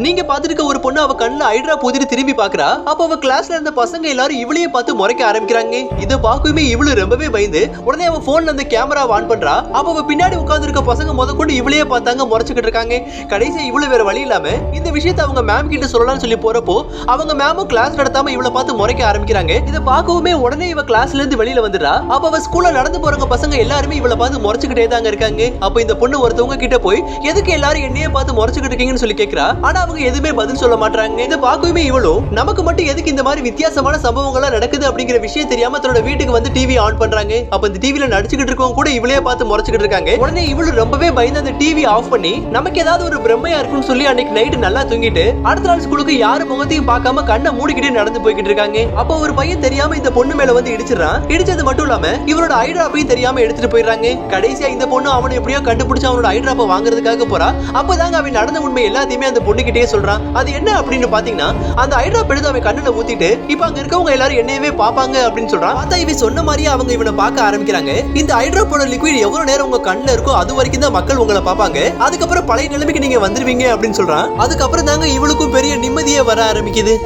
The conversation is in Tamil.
நீங்க பாத்துருக்க ஒரு பொண்ணு அவ கண்ணுல ஹைட்ரா போதிட்டு திரும்பி பாக்குறா அப்ப அவ கிளாஸ்ல இருந்த பசங்க எல்லாரும் இவளையே பார்த்து முறைக்க ஆரம்பிக்கிறாங்க. இதை பார்க்கவே இவளு ரொம்பவே பயந்து உடனே அவ போன்ல அந்த கேமரா ஆன் பண்றா. அப்ப அவ பின்னாடி உட்கார்ந்து இருக்க பசங்க முத கொண்டு இவளையே பார்த்தாங்க முறைச்சுக்கிட்டு இருக்காங்க. கடைசியா இவ்வளவு வேற வழி இல்லாம இந்த விஷயத்த அவங்க மேம் கிட்ட சொல்லலாம்னு சொல்லி போறப்போ அவங்க மேமும் கிளாஸ் நடத்தாம இவளை பார்த்து முறைக்க ஆரம்பிக்கிறாங்க. இதை பார்க்கவுமே உடனே இவ கிளாஸ்ல இருந்து வெளியில வந்துடுறா. அப்ப அவ ஸ்கூல்ல நடந்து போறவங்க பசங்க எல்லாருமே இவளை பார்த்து முறைச்சுக்கிட்டே தாங்க இருக்காங்க. அப்ப இந்த பொண்ணு ஒருத்தவங்க கிட்ட போய் எதுக்கு எல்லாரும் என்னையே பார்த்து முறைச்சுக்கிட்டு இருக்கீங்கன்னு சொல்லி கேக்குறா? ஆனா அவங்க எதுவுமே பதில் சொல்ல மாட்டாங்க இதை பார்க்கவே இவளும் நமக்கு மட்டும் எதுக்கு இந்த மாதிரி வித்தியாசமான சம்பவங்கள்லாம் நடக்குது அப்படிங்கிற விஷயம் தெரியாம தன்னோட வீட்டுக்கு வந்து டிவி ஆன் பண்றாங்க. அப்ப இந்த டிவில நடிச்சுக்கிட்டு இருக்கவங்க கூட இவளே பார்த்து முறைச்சுக்கிட்டு இருக்காங்க. உடனே இவ்வளவு ரொம்பவே பயந்து அந்த டிவி ஆஃப் பண்ணி நமக்கு ஏதாவது ஒரு பிரம்மையா இருக்கும்னு சொல்லி அன்னைக்கு நைட்டு நல்லா தூங்கிட்டு அடுத்த நாள் ஸ்கூலுக்கு யாரு முகத்தையும் பார்க்காம கண்ணை மூடிக்கிட்டே நடந்து போய்கிட்டு இருக்காங்க. அப்போ ஒரு பையன் தெரியாம இந்த பொண்ணு மேல வந்து இடிச்சிடறான். இடிச்சது மட்டும் இல்லாம இவரோட ஐட்ராப்பையும் தெரியாம எடுத்துட்டு போயிடுறாங்க. கடைசியா இந்த பொண்ணு அவனை எப்படியோ கண்டுபிடிச்சு அவனோட ஐட்ராப்பை வாங்குறதுக்காக போறா. அப்பதாங்க அவன் நடந்த உண்மை எல்லாத்தையுமே அந்த சிரிச்சுக்கிட்டே சொல்றான் அது என்ன அப்படின்னு பாத்தீங்கன்னா அந்த ஹைட்ரா எடுத்து அவன் கண்ணுல ஊத்திட்டு இப்ப அங்க இருக்கவங்க எல்லாரும் என்னையவே பாப்பாங்க அப்படின்னு சொல்றான். பார்த்தா இவன் சொன்ன மாதிரியே அவங்க இவனை பார்க்க ஆரம்பிக்கிறாங்க. இந்த ஐட்ராப்போட லிக்விட் எவ்வளவு நேரம் உங்க கண்ணுல இருக்கோ அது வரைக்கும் தான் மக்கள் உங்களை பார்ப்பாங்க. அதுக்கப்புறம் பழைய நிலைமைக்கு நீங்க வந்துருவீங்க அப்படின்னு சொல்றான். அதுக்கப்புறம் தாங்க இவளுக்கும் பெரிய நிம்மதியே வர ஆரம்பிக்குது.